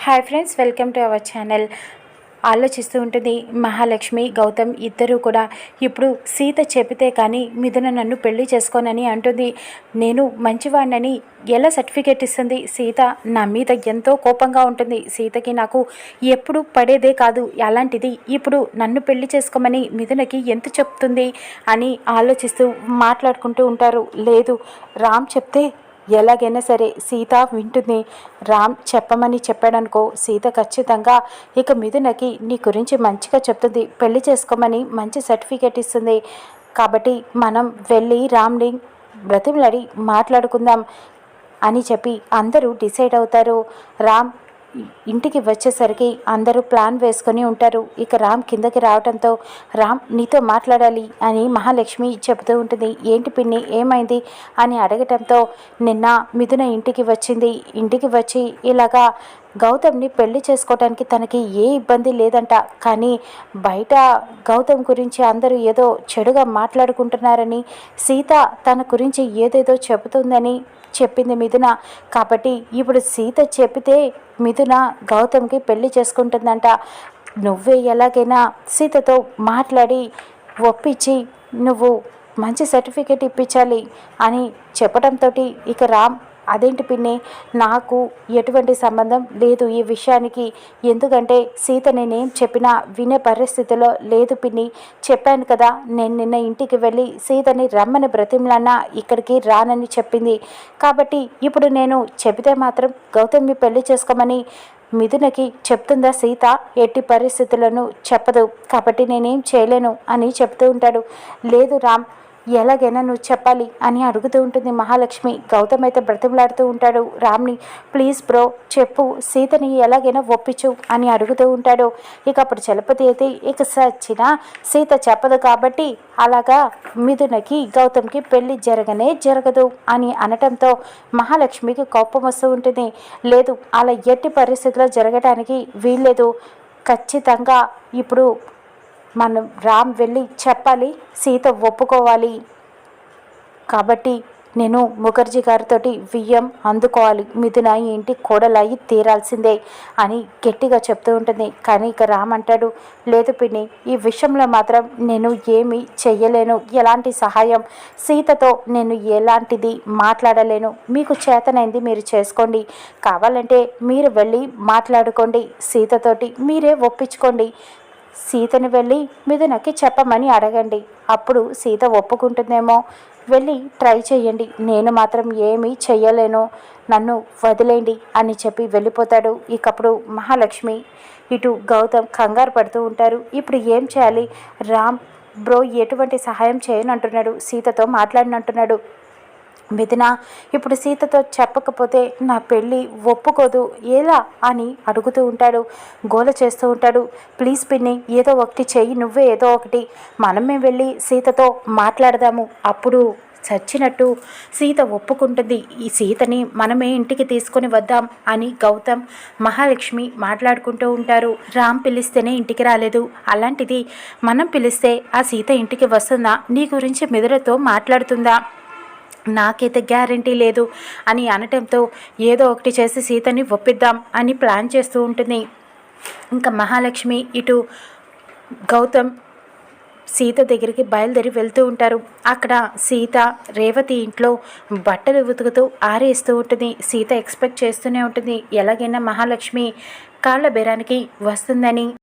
Hi friends welcome to our channel ఆలోచిస్తూ ఉంటుంది మహాలక్ష్మి గౌతమ్ ఇద్దరూ కూడా ఇప్పుడు సీత చెబితే కానీ మిథున నన్ను పెళ్ళి చేసుకోనని అంటుంది. నేను మంచివాడినని ఎలా సర్టిఫికేట్ ఇస్తుంది? సీత నా మీద ఎంతో కోపంగా ఉంటుంది. సీతకి నాకు ఎప్పుడు పడేదే కాదు. అలాంటిది ఇప్పుడు నన్ను పెళ్ళి చేసుకోమని మిథునకి ఎంత చెప్తుంది? అని ఆలోచిస్తూ మాట్లాడుకుంటూ ఉంటారు. లేదు రామ్ చెప్తే ఎలాగైనా సరే సీత వింటుంది. రామ్ చెప్పమని చెప్పాడనుకో సీత ఖచ్చితంగా ఇక మిథునకి నీ గురించి మంచిగా చెప్తుంది. పెళ్ళి చేసుకోమని మంచి సర్టిఫికేట్ ఇస్తుంది. కాబట్టి మనం వెళ్ళి రామ్ని బ్రతిమలాడి మాట్లాడుకుందాం అని చెప్పి అందరూ డిసైడ్ అవుతారు. రామ్ ఇంటికి వచ్చేసరికి అందరూ ప్లాన్ వేసుకొని ఉంటారు. ఇక రామ్ కిందకి రావడంతో రామ్ నీతో మాట్లాడాలి అని మహాలక్ష్మి చెబుతూ ఉంటుంది. ఏంటి పిన్ని ఏమైంది? అని అడగటంతో నిన్న మిథున ఇంటికి వచ్చింది. ఇంటికి వచ్చి ఇలాగా గౌతమ్ని పెళ్ళి చేసుకోవడానికి తనకి ఏ ఇబ్బంది లేదంట. కానీ బయట గౌతమ్ గురించి అందరూ ఏదో చెడుగా మాట్లాడుకుంటున్నారని సీత తన గురించి ఏదేదో చెబుతుందని చెప్పింది మిథున. కాబట్టి ఇప్పుడు సీత చెబితే మిథున గౌతమ్కి పెళ్ళి చేసుకుంటుందంట. నువ్వే ఎలాగైనా సీతతో మాట్లాడి ఒప్పించి నువ్వు మంచి సర్టిఫికేట్ ఇప్పించాలి అని చెప్పడంతో ఇక రామ్ అదేంటి పిన్ని? నాకు ఎటువంటి సంబంధం లేదు ఈ విషయానికి. ఎందుకంటే సీత నేనేం చెప్పినా వినే పరిస్థితిలో లేదు పిన్ని. చెప్పాను కదా నేను నిన్న ఇంటికి వెళ్ళి సీతని రమ్మని బ్రతిమ్లన్నా ఇక్కడికి రానని చెప్పింది. కాబట్టి ఇప్పుడు నేను చెబితే మాత్రం గౌతమ్ని పెళ్ళి చేసుకోమని మిథునకి చెప్తుందా సీత? ఎట్టి పరిస్థితులను చెప్పదు. కాబట్టి నేనేం చేయలేను అని చెప్తూ ఉంటాడు. లేదు రామ్ ఎలాగైనా నువ్వు చెప్పాలి అని అడుగుతూ ఉంటుంది మహాలక్ష్మి. గౌతమ్ అయితే బ్రతిమలాడుతూ ఉంటాడు. రామ్ని ప్లీజ్ బ్రో చెప్పు. సీతని ఎలాగైనా ఒప్పించు అని అడుగుతూ ఉంటాడు. ఇక అప్పుడు చలపతి అయితే ఇక సచ్చిన సీత చెప్పదు కాబట్టి అలాగా మిథునకి గౌతమ్కి పెళ్ళి జరగనే జరగదు అని అనటంతో మహాలక్ష్మికి కోపం వస్తూ ఉంటుంది. లేదు అలా ఎట్టి పరిస్థితిలో జరగడానికి వీల్లేదు. ఖచ్చితంగా ఇప్పుడు మనం రామ్ వెళ్ళి చెప్పాలి సీత ఒప్పుకోవాలి. కాబట్టి నేను ముఖర్జీ గారితోటి వియ్యం అందుకోవాలి మిథున ఇంటి కోడలయ్యి తీరాల్సిందే అని గట్టిగా చెప్తూ ఉంటుంది. కానీ ఇక రామ్ అంటాడు లేదు పిన్ని ఈ విషయంలో మాత్రం నేను ఏమి చెయ్యలేను. ఎలాంటి సహాయం? సీతతో నేను ఎలాంటిది మాట్లాడలేను. మీకు చేతనైంది మీరు చేసుకోండి. కావాలంటే మీరు వెళ్ళి మాట్లాడుకోండి. సీతతోటి మీరే ఒప్పించుకోండి. సీతని వెళ్ళి మిథునకి చెప్పమని అడగండి. అప్పుడు సీత ఒప్పుకుంటుందేమో. వెళ్ళి ట్రై చేయండి నేను మాత్రం ఏమీ చెయ్యలేను. నన్ను వదిలేండి అని చెప్పి వెళ్ళిపోతాడు. ఇకప్పుడు మహాలక్ష్మి ఇటు గౌతమ్ కంగారు పడుతూ ఉంటారు. ఇప్పుడు ఏం చేయాలి? రామ్ బ్రో ఎటువంటి సహాయం చేయనంటున్నాడు. సీతతో మాట్లాడినంటున్నాడు. మిథున ఇప్పుడు సీతతో చెప్పకపోతే నా పెళ్ళి ఒప్పుకోదు. ఎలా? అని అడుగుతూ ఉంటాడు. గోల చేస్తూ ఉంటాడు. ప్లీజ్ పిన్ని ఏదో ఒకటి చెయ్యి నువ్వే ఏదో ఒకటి. మనమే వెళ్ళి సీతతో మాట్లాడదాము. అప్పుడు చచ్చినట్టు సీత ఒప్పుకుంటుంది. ఈ సీతని మనమే ఇంటికి తీసుకొని వద్దాం అని గౌతమ్ మహాలక్ష్మి మాట్లాడుకుంటూ ఉంటారు. రామ్ పిలిస్తేనే ఇంటికి రాలేదు. అలాంటిది మనం పిలిస్తే ఆ సీత ఇంటికి వస్తుందా? నీ గురించి మెదడుతో మాట్లాడుతుందా? నాకైతే గ్యారంటీ లేదు అని అనటంతో ఏదో ఒకటి చేసి సీతని ఒప్పిద్దాం అని ప్లాన్ చేస్తూ ఉంటుంది. ఇంకా మహాలక్ష్మి ఇటు గౌతమ్ సీత దగ్గరికి బయలుదేరి వెళ్తూ ఉంటారు. అక్కడ సీత రేవతి ఇంట్లో బట్టలు ఉతుకుతూ ఆరేస్తూ ఉంటుంది. సీత ఎక్స్పెక్ట్ చేస్తూనే ఉంటుంది. ఎలాగైనా మహాలక్ష్మి కాళ్ళ బేరానికి వస్తుందని.